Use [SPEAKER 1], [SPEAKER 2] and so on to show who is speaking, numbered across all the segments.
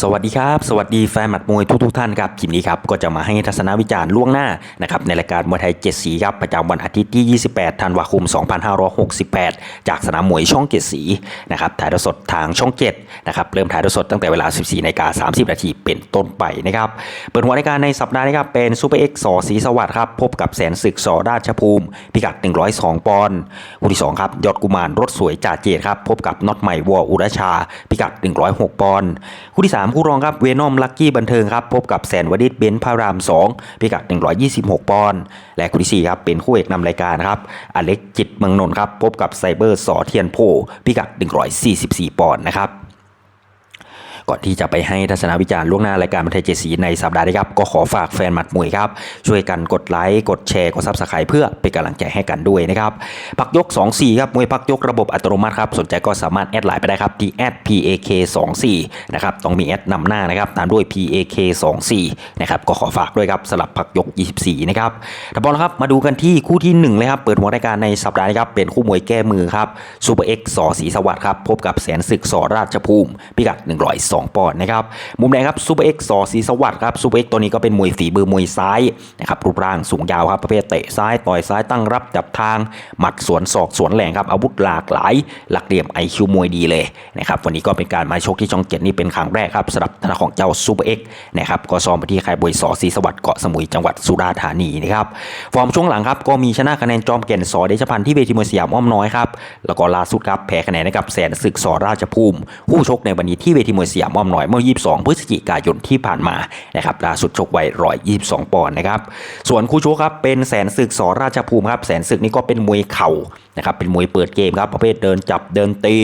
[SPEAKER 1] สวัสดีครับ สวัสดีแฟนหมัดมวยทุกทท่านครับคลิปนี้ครับก็จะมาให้ทัศนวิจารณ์ล่วงหน้านะครับในรายการมวยไทยเจ็ดสีครับประจำวันอาทิตย์ที่ 28 ธันวาคม 2568 จากสนามมวยช่องเจ็ดสีนะครับถ่ายทอดสดทางช่อง7นะครับเริ่มถ่ายทอดสดตั้งแต่เวลา 14นาฬิกา30 นาทีเป็นต้นไปนะครับเปิดหัวรายการในสัปดาห์นี้ครับเป็นซูเปอร์เอ็กซ์สอศรีสวัสดิ์ครับพบกับแสนศึกสอราชภูมิพิกัด 102 ปอนด์คู่ที่สองครับยอดกุมารรถสวยจ่าเจตครับพบกับน็อตใหม่วออุรชาพิกัด 106 ปอนด์คู่ที่3 คู่รองครับเวนอมลักกี้บันเทิงครับพบกับแสนวดิษเบนพาราม 2 พิกัด 126 ปอนด์และคู่ที่4ครับเป็นคู่เอกนำรายการครับอเล็กจิตเมืองนนท์ครับพบกับไซเบอร์สอเทียนโพพิกัด 144 ปอนด์นะครับ ก่อนที่จะไปให้ทัศนวิจารณ์ล่วงหน้ารายการบันเทิงเจดสีในสัปดาห์นี้ครับ ก็ขอฝากแฟนหมัดมวยครับ ช่วยกันกดไลค์กดแชร์กดซับสไครต์เพื่อเป็นกำลังใจให้กันด้วยนะครับพักยก 2-4 ครับมวยพักยกระบบอัตโนมัติครับสนใจก็สามารถแอดไลน์ไปได้ครับที่ @pak24 นะครับต้องมีแอดนำหน้านะครับตามด้วย pak24 นะครับก็ขอฝากด้วยครับสลับพักยก 24 นะครับแต่บอลครับมาดูกันที่คู่ที่ 1 เลยครับเปิดหัวรายการในสัปดาห์นี้ครับเป็นคู่มวยแก้มือครับซูเปอร์เอ็กซ์สอศรีสวัสดิ์ครับพบกับแสนศึกสอราชภูมิพิกัด102ปอนด์นะครับมุมแดงครับซูเปอร์เอ็กซ์สอศีสวัสดิ์ครับซูเปอร์เอ็กซ์ตัวนี้ก็เป็นมวยฝีมือมวยซ้ายนะครับรูปร่างสูงยาวครับประเภทเตะซ้ายต่อยซ้ายตั้งรับจับทางหมัดสวนศอกสวนแหลงครับอาวุธหลากหลาย หลักเหลี่ยมไอคิวมวยดีเลยนะครับวันนี้ก็เป็นการมาชกที่ช่องเจ็ดนี่เป็นครั้งแรกครับสำหรับทาของเจ้าซูเปอร์เอ็กซ์นะครับก็ซ้อมไปที่ค่ายบวยสอศีสวัสดิ์เกาะสมุยจังหวัดสุราษฎร์ธานีนะครับฟอร์มช่วงหลังครับก็มีชนะคะแนนจอมเก่นสอเดชพันธ์ที่เวทีมวยสยามอ้อมน้อยครับแล้วก็ล่าสุดครับแพ้คะแนนให้กับแสนศึกสอราชภูมิคู่ชกในวันนี้ที่เวทีมวยสยามอ้อมน้อยเมื่อ 22 พฤศจิกายนที่ผ่านมานะครับล่าสุดชกไว้122 ปอนด์นะครับส่วนคู่ชกครับเป็นแสนศึกสอราชภูมิครับแสนศึกนี่ก็เป็นมวยเข่านะครับเป็นมวยเปิดเกมครับประเภทเดินจับเดินตี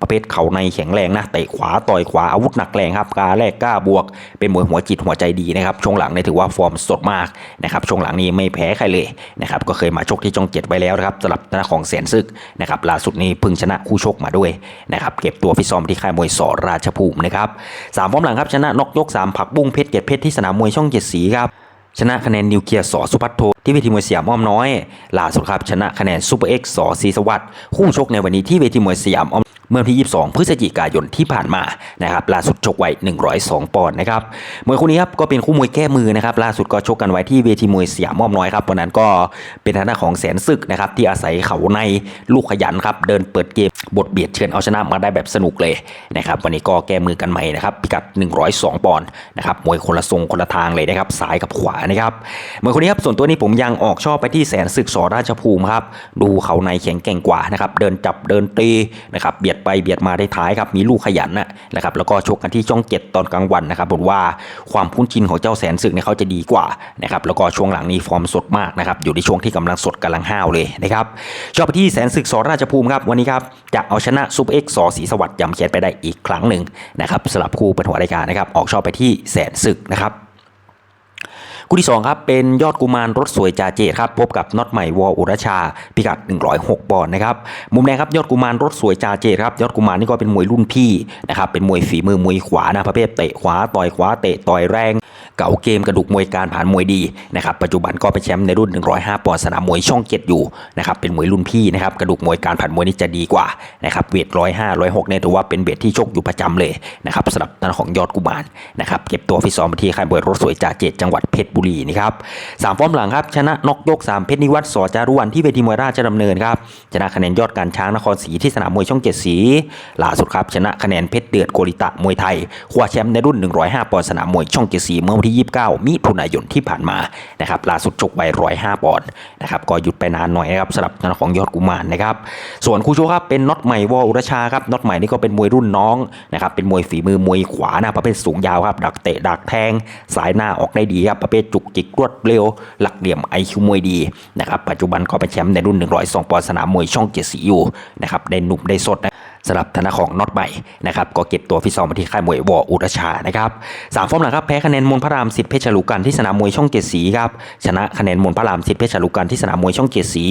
[SPEAKER 1] ประเภทเข่าในแข็งแรงนะเตะขวาต่อยขวาอาวุธหนักแรงครับกาแรกกล้าบวก เป็นมวยหัวจิตหัวใจดีนะครับช่วงหลังเนี่ยถือว่าฟอร์มสดมากนะครับช่วงหลังนี้ไม่แพ้ใครเลยนะครับก็เคยมาชกที่จองเจ็ดไว้แล้วนะครับสำหรับหน้าของแสนศึกนะครับล่าสุดนี้พึ่งชนะคู่ชกมาด้วยนะครับเก็บตัวฟิตซ้อมที่ค่ายมวยสอราชภูมินะครับสามฟอร์มหลังครับชนะนอกยกสามผักบุ้งเพชรเกียรติเพชรที่สนามมวยช่องเจ็ดสีครับ ชนะคะแนนนิวเคลียร์สอสุพัฒโทที่เวทีมวยสยามอ้อมน้อยล่าสุดครับชนะคะแนนซูเปอร์เอ็กซ์สอศรีสวัสดิ์คู่ชกในวันนี้ที่เวทีมวยสยามอ้อม เมื่อวันที่ 22 พฤศจิกายนที่ผ่านมานะครับล่าสุดชกไว้ 102 ปอนด์นะครับมวยคู่นี้ครับก็เป็นคู่มวยแก้มือนะครับล่าสุดก็ชกกันไว้ที่เวทีมวยสยามอ้อมน้อยครับวันนั้นก็เป็นทางด้านของแสนศึกนะครับที่อาศัยเขาในลูกขยันครับเดินเปิดเกมบทเบียดเฉือนเอาชนะมาได้แบบสนุกเลยนะครับวันนี้ก็แก้มือกันใหม่นะครับพิกัด 102 ปอนด์นะครับมวยคนละทรงคนละทางเลยนะครับซ้ายกับขวานะครับมวยคนนี้ครับส่วนตัวนี้ผมยังออกชอบไปที่แสนศึกสอราชภูมิครับดูเขาในแข็งแกร่งกว่านะครับเดินจับเดินตีนะครับเบียดไปเบียดมาได้ท้ายครับมีลูกขยันนะครับแล้วก็ชกกันที่ช่องเจ็ดตอนกลางวันนะครับผมว่าความคุ้นชินของเจ้าแสนศึกเนี่ยเขาจะดีกว่านะครับแล้วก็ช่วงหลังนี้ฟอร์มสดมากนะครับอยู่ในช่วงที่กำลังสดกำลังห้าวเลยนะครับชอบไปที่แสนศึกสอราชภูมิครับวันนี้ครับจะเอาชนะซุปเอ็กซ์สอศรีสวัสดิ์ยำเขียนไปได้อีกครั้งหนึ่งนะครับสลับคู่เปิดหัวรายการนะครับออกชอบไปที่แสนศึกนะครับ คู่ที่ 2 ครับ เป็นยอดกุมารรถสวยจ่าเจตครับ พบกับน็อตใหม่วออุรชา พิกัด 106ปอนด์นะครับ มุมแดงครับยอดกุมารรถสวยจ่าเจตครับ ยอดกุมารนี่ก็เป็นมวยรุ่นพี่นะครับ เป็นมวยฝีมือมวยขวานะประเภทเตะขวาต่อยขวาเตะต่อยแรง เก่าเกมกระดูกมวยการผ่านมวยดีนะครับปัจจุบันก็เป็นแชมป์ในรุ่น 105ปอนด์สนามมวยช่องเจ็ดอยู่นะครับเป็นมวยรุ่นพี่นะครับกระดูกมวยการผ่านมวยนี่จะดีกว่านะครับเวท105 106เนี่ยถือว่าเป็นเวทที่ชกอยู่ประจำเลยนะครับสำหรับทางของยอดกุมารนะครับเก็บตัวฟิตซ้อมที่ค่ายมวยรถสวยจ่าเจตจังหวัดเพชรบุรีนะครับสามฟอร์มหลังครับชนะนกยก3เพชรนิวัฒน์สอจารุวันที่เวทีมวยราชดำเนินครับชนะคะแนนยอดการช้างนครศรีที่สนามมวยช่องเจ็ดสีล่าสุดครับชนะคะแนนเพชรเดือดโกริตะมวยไทยคว้าแชมป์ในรุ่น 105ปอนด์สนามมวยช่องเจ็ดสีเมื่อวันที่ 29 มิถุนายนที่ผ่านมานะครับล่าสุดชกไว้105 ปอนด์นะครับก็หยุดไปนานหน่อยนะครับสำหรับทางของยอดกุมารนะครับส่วนคู่ชกครับเป็นน็อตใหม่วออุรชาครับน็อตใหม่นี่ก็เป็นมวยรุ่นน้องนะครับเป็นมวยฝีมือมวยขวานะประเภทสูงยาวครับดักเตะดักแทง สายหน้าออกได้ดีครับประเภทจุกจิกรวดเร็ว หลักเหลี่ยมไอคิวมวยดีนะครับปัจจุบันก็เป็นแชมป์ในรุ่น 102 ปอนด์สนามมวยช่องเจ็ดสีอยู่นะครับได้หนุ่มได้สดนะ สำหรับธนาของน็อตใหม่นะครับก็เก็บตัวฟิตซ้อมมาที่ค่ายมวยวออุรชานะครับสามฟอร์มหลังครับแพ้คะแนนมนพระรามสิทธิ์เพชรฉลูกันที่สนามมวยช่องเจ็ดสีครับชนะคะแนนมนพระรามสิทธิ์เพชรฉลูกันที่สนามมวยช่องเจ็ดสี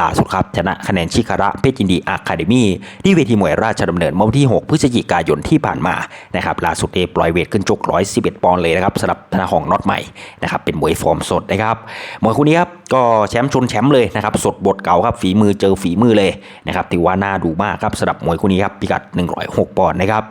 [SPEAKER 1] ล่าสุดครับชนะคะแนนชิคาระเพชรยินดีอะคาเดมี่ที่เวทีมวยราชดำเนินเมื่อวันที่ 6 พฤศจิกายนที่ผ่านมานะครับล่าสุดเอปล่อยเวทขึ้นชก111 ปอนด์เลยนะครับสำหรับธนาของน็อตใหม่นะครับเป็นมวยฟอร์มสดนะครับมวยคู่นี้ครับก็แชมป์ชนแชมป์เลยนะครับสดบทเก่าครับฝีมือเจอฝีมือเลยนะครับถือว่าน่าดูมากครับสำหรับมวยคู่คู่นี้ครับพิกัด 106ปอนด์นะครับ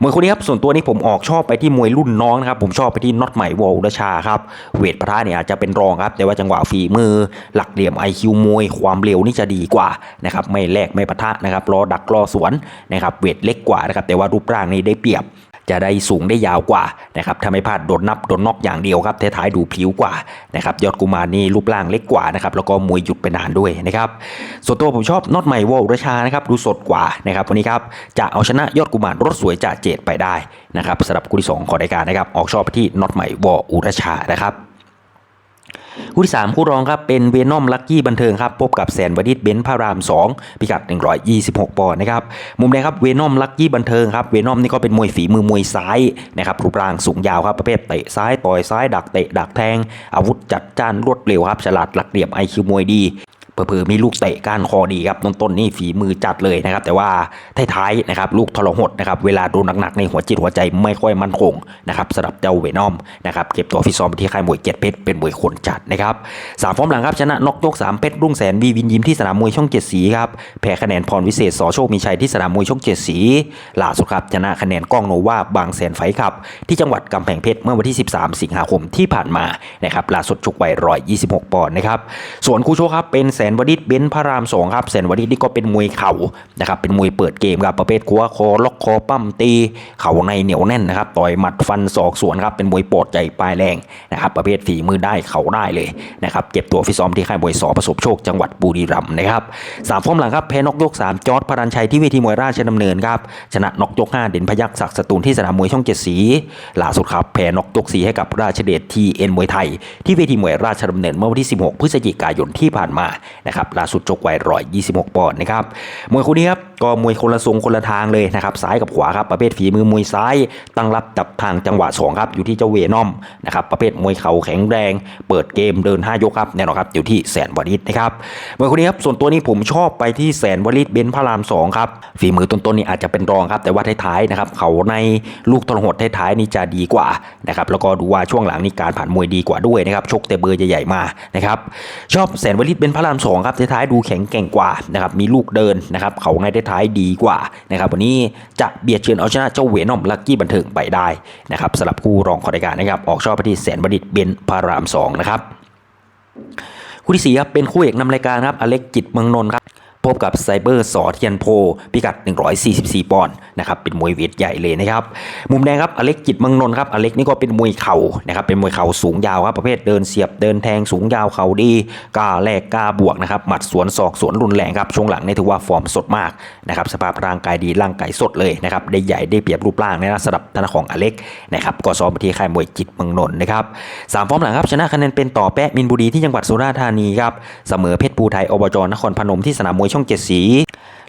[SPEAKER 1] มวยคู่นี้ครับส่วนตัวนี้ผมออกชอบไปที่มวยรุ่นน้องนะครับผมชอบไปที่น็อตใหม่วอลอุชาครับเวทพระเนี่ยอาจจะเป็นรองครับแต่ว่าจังหวะฝีมือ หลักเหลี่ยม IQ มวยความเร็วนี่จะดีกว่านะครับไม่แลกไม่ปะทะนะครับรอดักรอสวนนะครับเวทเล็กกว่านะครับแต่ว่ารูปร่างนี่ได้เปรียบ จะได้สูงได้ยาวกว่านะครับถ้าไม่พลาดโดนนับโดนนอกอย่างเดียวครับท้ายๆดูพลิ้วกว่านะครับยอดกุมารนี่รูปร่างเล็กกว่านะครับแล้วก็มวยหยุดไปนานด้วยนะครับส่วนตัวผมชอบน็อตใหม่วอลราชานะครับดูสดกว่านะครับวันนี้ครับจะเอาชนะยอดกุมารรถสวยจ่าเจดไปได้นะครับสำหรับคู่ที่สองของรายการนะครับออกชอบไปที่น็อตใหม่วอลอุรชานะครับ คู่ที่ 3 คู่รองครับเป็นเวนอมลักกี้บันเทิงครับพบกับแสนวดิตเบนซ์พระราม 2 พิกัด 126 ปอนด์นะครับมุมแดงครับเวนอมลักกี้บันเทิงครับเวนอมนี่ก็เป็นมวยฝีมือมวยซ้ายนะครับรูปร่างสูงยาวครับประเภทเตะซ้ายต่อยซ้ายดักเตะดักแทง อาวุธจัดจ้านรวดเร็วครับฉลาดหลักเหลี่ยมไอคิวมวยดี เผื่อๆมีลูกเตะก้านคอดีครับต้นๆนี่ฝีมือจัดเลยนะครับ แต่ว่าท้ายๆนะครับลูกทรหดนะครับเวลาโดนหนักๆในหัวจิตหัวใจไม่ค่อยมั่นคงนะครับสำหรับเจ้าเวนอมนะครับเก็บตัวฟิซ้อมที่ค่ายมวยเกียรติเพชรเป็นมวยคนจัดนะครับสามฟอร์มหลังครับชนะนกยกสามเพชรรุ่งแสนวีวินยิมที่สนามมวยช่องเจ็ดสีครับแพ้คะแนนพรวิเศษสอโชคมีชัยที่สนามมวยช่องเจ็ดสีล่าสุดครับชนะคะแนนกล้องโนวาบางแสนไฟครับ ที่จังหวัดกำแพงเพชรเมื่อวันที่ 13 สิงหาคมที่ผ่านมานะครับล่าสุดชกไว้126 ปอนด์นะครับส่วนคู่โชคครับเป็นแสนวดิตเบนพระรามสองครับแสนวดิตนี่ก็เป็นมวยเข่านะครับเป็นมวยเปิดเกมครับประเภทคัวคอล็อกคอปั้มตีเข่าในเหนียวแน่นนะครับต่อยหมัดฟันศอกสวนครับเป็นมวยปอดใจปลายแรงนะครับประเภทฝีมือได้เข่าได้เลยนะครับเก็บตัวฟิซ้อมที่ค่ายมวยสอประสบโชคจังหวัดบุรีรัมย์นะครับสามฟอร์มหลังครับแพ้นกยกสามจอร์ดพรัญชัยที่เวทีมวยราชดำเนินครับชนะนกยกห้าเด่นพยักศักดิ์สตูลที่สนามมวยช่องเจ็ดสีล่าสุดครับแพ้นกยกสีให้กับราชเดชทีเอ็นมวยไทย ที่เวทีมวยราชดำเนินเมื่อวันที่ 16 พฤศจิกายนที่ผ่านมานะครับล่าสุดจกไว้126ปอนด์นะครับมวยคู่นี้ครับก็มวยคนละทรงคนละทางเลยนะครับซ้ายกับขวาครับประเภทฝีมือมวยซ้าย ตั้งรับจับทางจังหวะสองครับอยู่ที่เจ้าเวนอมนะครับประเภทมวยเข่าแข็งแรง เปิดเกมเดิน 5 ยกครับแน่นอนครับอยู่ที่แสนวริตนะครับมวยคู่นี้ครับส่วนตัวนี้ผมชอบไปที่แสนวริตเบนพระรามสองครับฝีมือต้นๆนี่อาจจะเป็นรองครับแต่ว่าท้ายๆนะครับเขาในลูกทรหดท้ายๆนี่จะดีกว่านะครับแล้วก็ดูว่าช่วงหลังนี่การผ่านมวยดีกว่าด้วยนะครับชกแต่เบอร์ใหญ่ๆมานะครับชอบแสนวริตเบนพระรามองครับท้ายๆดูแข็งแกร่งกว่านะครับมีลูกเดินนะครับเขาในท้ายดีกว่านะครับวันนี้จะเบียดเชือนเอาชนะเจ้าเวนอมลักกี้บันเทิงไปได้นะครับสำหรับคู่รองของรายการนะครับออกชอบไปที่แสนบดิตเบนพารามสองนะครับคู่ที่สี่ครับเป็นคู่เอกนำรายการครับอเล็กจิตเมืองนนท์ครับ พบกับไซเบอร์สอเทียนโพ พิกัด 144 ปอนด์นะครับเป็นมวยเวทใหญ่เลยนะครับ มุมแดงครับอเล็กจิตมืองนนท์ครับอเล็กนี่ก็เป็นมวยเข่านะครับเป็นมวยเข่าสูงยาวครับประเภทเดินเสียบเดินแทงสูงยาวเข่าดีกล้าแลกกล้าบวกนะครับหมัดสวนศอกสวนรุนแรงครับช่วงหลังนี่ถือว่าฟอร์มสดมากนะครับสภาพร่างกายดีร่างกายสดเลยนะครับได้ใหญ่ได้เปรียบรูปร่างนะสำหรับทาของอเล็กนะครับก็ซ้อมที่ค่ายมวยจิตมืองนนท์นะครับสามฟอร์มหลังครับชนะคะแนนเป็นต่อแปะมินบุรีที่จังหวัดสุราษฎร์ธานีครับเสมอเพชรภูไทยอบจนครพนมที่สนามมวยช่องเจ็ดสี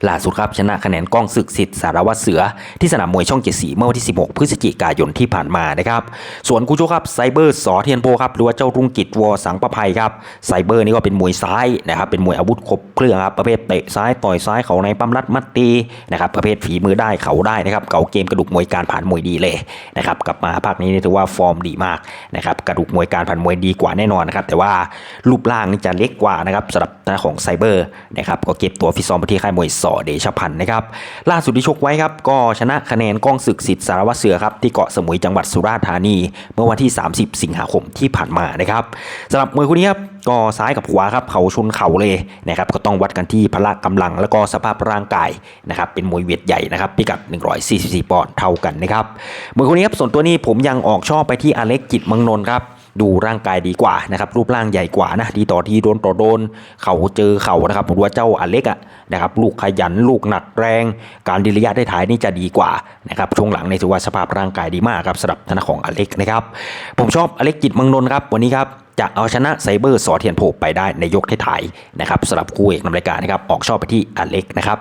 [SPEAKER 1] ล่าสุดครับชนะคะแนนกล้องศึกสิทธิ์สารวัตรเสือ ที่สนามมวยช่องเจ็ดสีเมื่อวันที่ 16 พฤศจิกายนที่ผ่านมานะครับส่วนกูโจครับไซเบอร์สอเทียนโพครับหรือว่าเจ้ารุ่งกิจวอสังประภัยครับไซเบอร์นี่ก็เป็นมวยซ้ายนะครับเป็นมวยอาวุธครบเครื่องครับประเภทเตะซ้ายต่อยซ้ายเขาในปั๊มรัดมัดตีนะครับประเภทฝีมือได้เขาได้นะครับเก่าเกมกระดูกมวยการผ่านมวยดีเลยนะครับกลับมาภาคนี้นี่ถือว่าฟอร์มดีมากนะครับกระดูกมวยการผ่านมวยดีกว่าแน่นอนนะครับแต่ว่ารูปร่างนี่จะเล็กกว่านะครับสำหรับของไซเบอร์นะครับก็เก็บตัวฟิซ้อมไปที่ค่ายมวยสอเดชพันธ์นะครับ ล่าสุดที่ชกไว้ครับ ก็ชนะคะแนนกล้องศึกสิทธิ์สารวัตรเสือครับที่เกาะสมุยจังหวัดสุราษฎร์ธานี เมื่อวันที่ 30 สิงหาคมที่ผ่านมานะครับสำหรับมวยคู่นี้ครับก็ซ้ายกับขวาครับเขาชนเข่าเลยนะครับก็ต้องวัดกันที่พละกำลังแล้วก็สภาพร่างกายนะครับเป็นมวยเวทใหญ่นะครับพิกัด 144 ปอนด์เท่ากันนะครับมวยคู่นี้ครับส่วนตัวนี้ผมยังออกชอบไปที่อเล็กจิตมืองนน์ครับดูร่างกายดีกว่านะครับรูปร่างใหญ่กว่านะดีต่อทีโดนต่อโดน เขาเจอเขานะครับผมว่าเจ้าอเล็กอะ นะครับลูกขยันลูกหนักแรง การดิลยะได้ถ่ายนี่จะดีกว่านะครับช่วงหลังในถือว่าสภาพร่างกายดีมากครับสำหรับทาของอเล็กนะครับผมชอบอเล็กจิตมังนนครับวันนี้ครับจะเอาชนะไซเบอร์สอเทียนโผไปได้ในยกท้ายๆนะครับสำหรับคู่เอกนำรายการนะครับออกชอบไปที่อเล็กนะครับ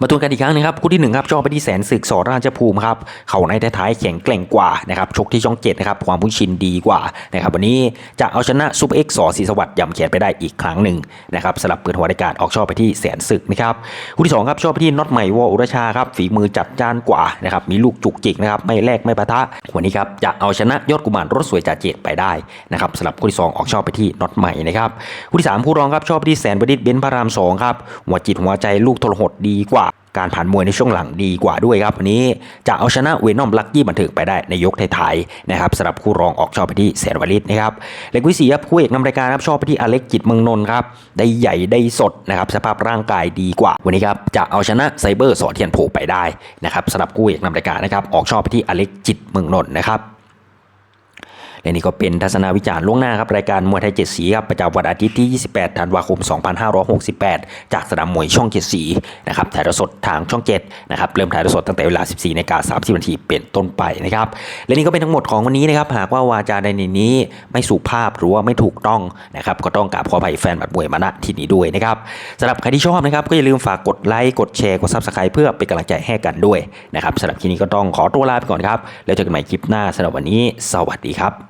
[SPEAKER 1] มาทวนกันอีกครั้งหนึงครับคู่ที่หนึ่งครับชอบไปที่แสนศึกสอราชภูมิครับเข่าในท้ายแข็งแกร่งกว่านะครับชกที่ช่องเจ็ดนะครับความพุ่งชินดีกว่านะครับวันนี้จะเอาชนะซูเปอร์เอ็กซ์สอศรีสวัสดิ์ยำแขนไปได้อีกครั้งหนึ่งนะครับสลับเปิดหัวรายการออกชอบไปที่แสนศึกนะครับคู่ที่สองครับชอบไปที่น็อตใหม่วออุรชาครับฝีมือจัดจ้านกว่านะครับมีลูกจุกจิกนะครับไม่แลกไม่ปะทะวันนี้ครับจะเอาชนะยอดกุมารรถสวยจ่าเจตไปได้นะครับสลับคู่ที่สองออกชอบไปที่น็อตใหม่นะครับคู่ที่สามคู่รองครับชอบไปที่แสนประดิษฐ์เบนซ์พระรามสองครับหัวจิตหัวใจลูกทรหดดีกว่าว่าการผ่านมวยในช่วงหลังดีกว่าด้วยครับวันนี้จะเอาชนะเวนอมลักกี้บันเทิงไปได้ในยกท้ายๆนะครับสำหรับคู่รองออกชอบไปที่แสนวลิตนะครับเล็กวิสีครับคู่เอกนำรายการครับชอบไปที่อเล็กจิตเมืองนนท์ครับได้ใหญ่ได้สดนะครับสภาพร่างกายดีกว่า วันนี้ครับจะเอาชนะไซเบอร์สอเทียนโผไปได้นะครับสำหรับคู่เอกนำรายการนะครับออกชอบไปที่อเล็กจิตเมืองนนท์นะครับ และนี่ก็เป็นทัศนวิจารณ์ล่วงหน้าครับรายการมวยไทยเจ็ดสีครับประจำวันอาทิตย์ที่ 28 ธันวาคม 2568 จากสนามมวยช่องเจ็ดสีนะครับถ่ายทอดสดทางช่อง7นะครับเริ่มถ่ายทอดสดตั้งแต่เวลา 14นาฬิกา30นาทีเป็นต้นไปนะครับและนี่ก็เป็นทั้งหมดของวันนี้นะครับหากว่าวาจาในนี้ไม่สุภาพหรือว่าไม่ถูกต้องนะครับก็ต้องกราบขออภัยแฟนบัดมวยมาณที่นี้ด้วยนะครับสำหรับใครที่ชอบนะครับก็อย่าลืมฝากกดไลค์กดแชร์กดซับสไครต์เพื่อเป็นกำลังใจให้กันด้วยนะครับสำหรับคลิปนี้ก็ต้องขอตัวลาไปก่อนครับแล้วเจอกันใหม่คลิปหน้าสำหรับวันนี้ สวัสดีครับ